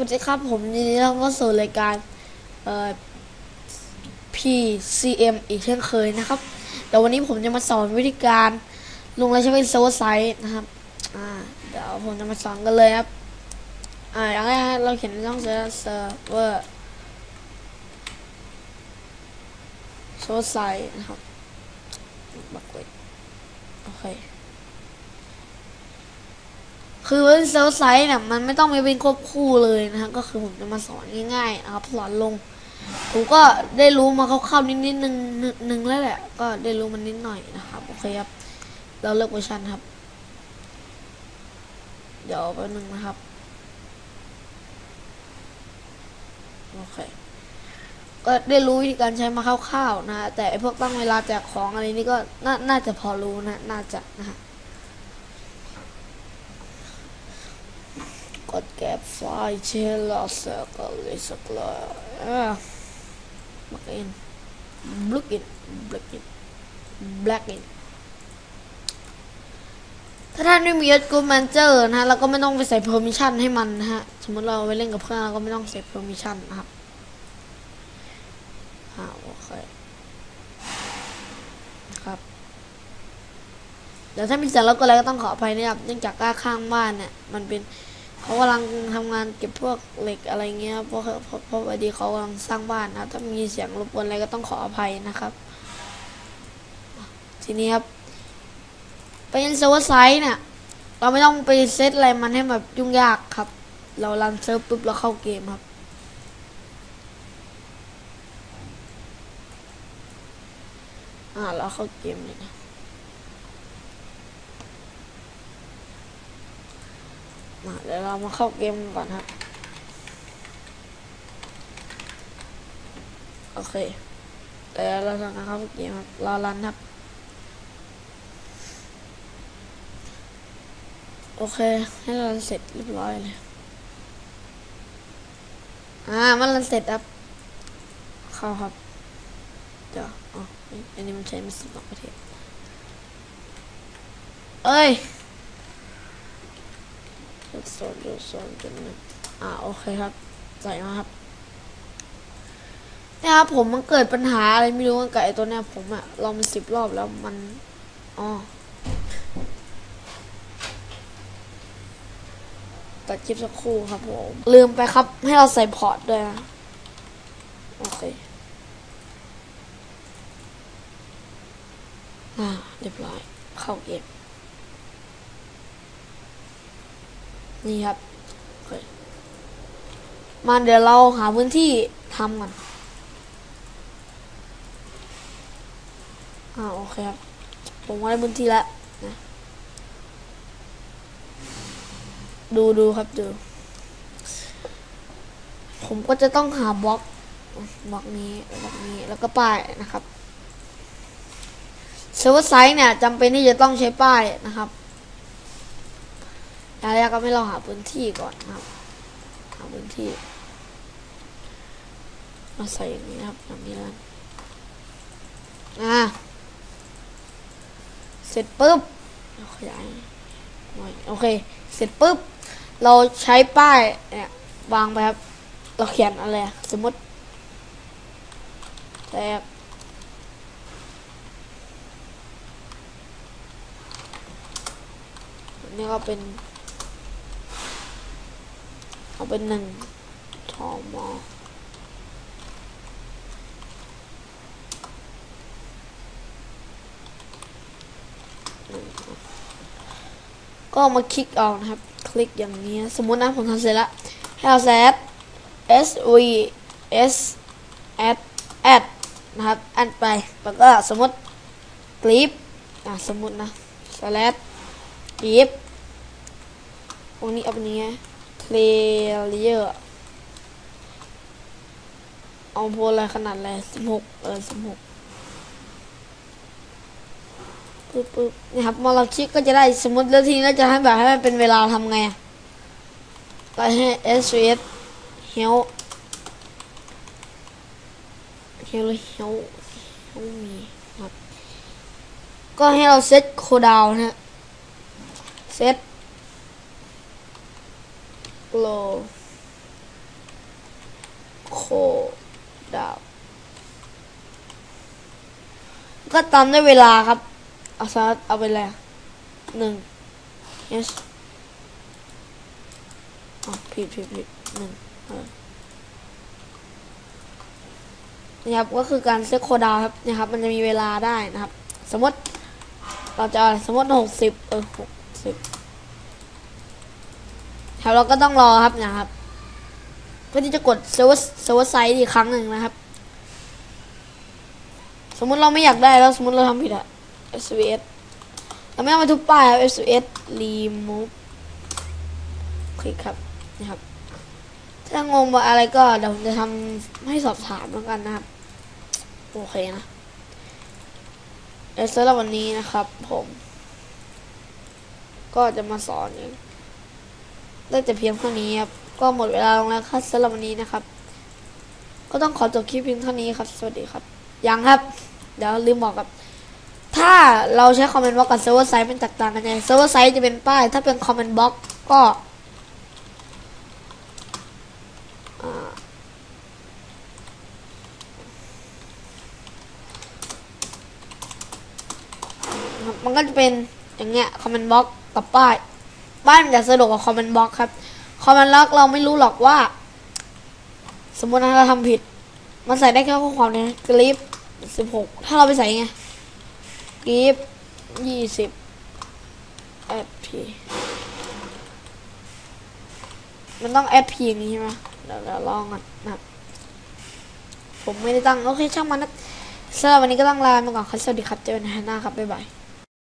วัสดีครับ ผมยินดีต้อนรับสู่รายการเอ่อ PCM อีกเช่นเคยนะครับเดี๋ยววันนี้ผมจะมาสอนวิธีการลงรายชื่อเป็นเซิร์ฟเวอร์ไซต์นะครับอ่าเดี๋ยวผมจะมาสอนกันเลยครับอ่าอย่างแรกเราเขียนในช่องเซิร์ฟเวอร์เซิร์ฟเวอร์ไซต์นะครับบักเวทโอเค คือเซลล์ไซส์เนี่ยมันไม่ต้องมีเป็นควบคู่เลยนะครับก็คือผมจะมาสอนง่ายๆนะครับสอนลง ผมก็ได้รู้มาคร่าวๆนิดๆนึงนึงแล้วแหละ ก็ได้รู้มันนิดหน่อยนะครับโอเคครับเราเลือกเวอร์ชันครับ เดี๋ยวแป๊บนึงนะครับโอเคก็ได้รู้วิธีการใช้มาคร่าวๆนะ แต่ไอพวกตั้งเวลาแจกของอะไรนี่ก็น่าน่าจะพอรู้นะ น่าจะนะฮะ กดแก็บไฟเชลลอสก็เลยสักเลยอะบักอินบล็อกอินบล็อกอินแบล็กอินถ้าท่านไม่มียศกูแมนเจอร์นะฮะเราก็ไม่ต้องไปใส่ permission ให้มันนะฮะ สมมติเราไปเล่นกับเพื่อนเราก็ไม่ต้องใส่ permission นะครับอ่าโอเคครับเดี๋ยวถ้ามีเสียงรบกวนอะไรก็ต้องขออภัยนะครับเนื่องจากว่าข้างบ้านเนี่ยมันเป็น เขากำลังทำงานเก็บพวกเหล็กอะไรเงี้ยเพราะเพราะเพราะพอดีเขากำลังสร้างบ้านนะถ้ามีเสียงรบกวนอะไรก็ต้องขออภัยนะครับ ทีนี้ครับเป็นเซิร์ฟเวอร์ไซต์เนี่ยเราไม่ต้องไปเซตอะไรมันให้แบบยุ่งยากครับ เรารันเซิร์ฟปุ๊บเราเข้าเกมครับอ่าเราเข้าเกมเลยนะ มาเดี๋ยวเรามาเข้าเกมก่อนครับโอเคเดี๋ยวเราจะเข้าเกมครับรอรันครับโอเค ให้เราเสร็จเรียบร้อยเลยอ่ามันรันเสร็จครับเข้าครับเดี๋ยวอ๋ออันนี้มันใช้ไม่สิบสองประเทศเอ้ย โซนดูโซนจุดหนึ่งอ่าโอเคครับใส่มาครับเนี่ยครับผมมันเกิดปัญหาอะไรไม่รู้กับไอตัวเนี้ยผมอะลองมาสิบรอบแล้วมันอ๋อตัดคลิปสักครู่ครับผมลืมไปครับ ให้เราใส่พอร์ตด้วยนะ โอเคอ่าเรียบร้อย เข้าเกม นี่ครับ มาเดี๋ยวเราหาพื้นที่ทำกันอ่าโอเคครับ ผมก็ได้พื้นที่แล้วนะดูดูครับดู ผมก็จะต้องหาบล็อกบล็อกนี้บล็อกนี้แล้วก็ป้ายนะครับเซิร์ฟเวอร์ไซต์เนี่ยจำเป็นที่จะต้องใช้ป้ายนะครับ อย่างแรกก็ไม่เราหาพื้นที่ก่อนนะครับ หาพื้นที่ มาใส่อย่างนี้ครับอย่างนี้แล้วอ่าเสร็จปุ๊บขยายหน่อยโอเค เสร็จปุ๊บ เราใช้ป้ายเนี่ยวางไปครับ เราเขียนอะไร สมมติแตกนี่ก็เป็น เอาเป็นหนึ่งทอมอก็มาคลิกเอานะครับ คลิกอย่างนี้ สมมุตินะผมทำเสร็จแล้วให้เราแซด s v s add add นะครับแอดไป แล้วก็สมมติกลิปอะสมมตินะ slash กลิปตรงนี้เอาเป็นยังไง เลเยอร์เอาโพลอะไรขนาดอะไรสิบหกเออสิบหกปึ๊บปึ๊บนี่ครับมอลชิกก็จะได้สมมติแล้วทีนี้เราจะให้แบบให้มันเป็นเวลาทำไงอะก็ให้ S S help help help help me ครับก็ให้เราเซตโคดาวนะฮะเซต โลโคดาว ก็ตามได้เวลาครับ เอาซะเอาไปเลยหนึ่ง yes อ๋อผิดผิดผิดหนึ่งนะครับ ก็คือการเซตโคดาวครับนะครับ มันจะมีเวลาได้นะครับ สมมติ เราจะสมมติหกสิบเออหกสิบ ครับเราก็ต้องรอครับนะครับเพื่อที่จะกดเซิร์ฟเซิร์ฟไซต์อีกครั้งหนึ่งนะครับ สมมุติเราไม่อยากได้แล้วสมมติเราทำผิดอะ SVS เราไม่เอามาทุบป้ายครับ SVS remove คลิกครับนะครับถ้างงว่าอะไรก็เดี๋ยวผมจะทำให้สอบถามแล้วกันนะครับ โอเคนะเอสำหรับวันนี้นะครับผม ก็จะมาสอนเอง ได้แต่เพียงเท่านี้ครับ ก็หมดเวลาลงแล้วครับสำหรับวันนี้นะครับ ก็ต้องขอจบคลิปเพียงเท่านี้ครับ สวัสดีครับ ยังครับ เดี๋ยวลืมบอกครับ ถ้าเราใช้คอมเมนต์บล็อกกับเซิร์ฟเวอร์ไซต์เป็นแตกต่างกันยังไงเซิร์ฟเวอร์ไซต์จะเป็นป้าย ถ้าเป็นคอมเมนต์บล็อกก็อ่ามันก็จะเป็นอย่างเงี้ยคอมเมนต์บล็อกกับป้าย ป้ายมันจะสะดวกกว่าคอมเมนต์บล็อกครับคอมเมนต์บล็อกเราไม่รู้หรอกว่า สมมตินะเราทำผิด มันใส่ได้แค่ข้อความเนี่ยกริปสิบหกถ้าเราไปใส่ไงกริปยี่สิบแอดพีมันต้องแอดพีอย่างนี้ใช่ไหมเดี๋ยวเราลองก่อนนะผมไม่ได้ตั้ง โอเคช่างมันนะสำหรับวันนี้ก็ต้องลาไปก่อนครับสวัสดีครับ เจอกันในหน้าครับ บ๊ายบาย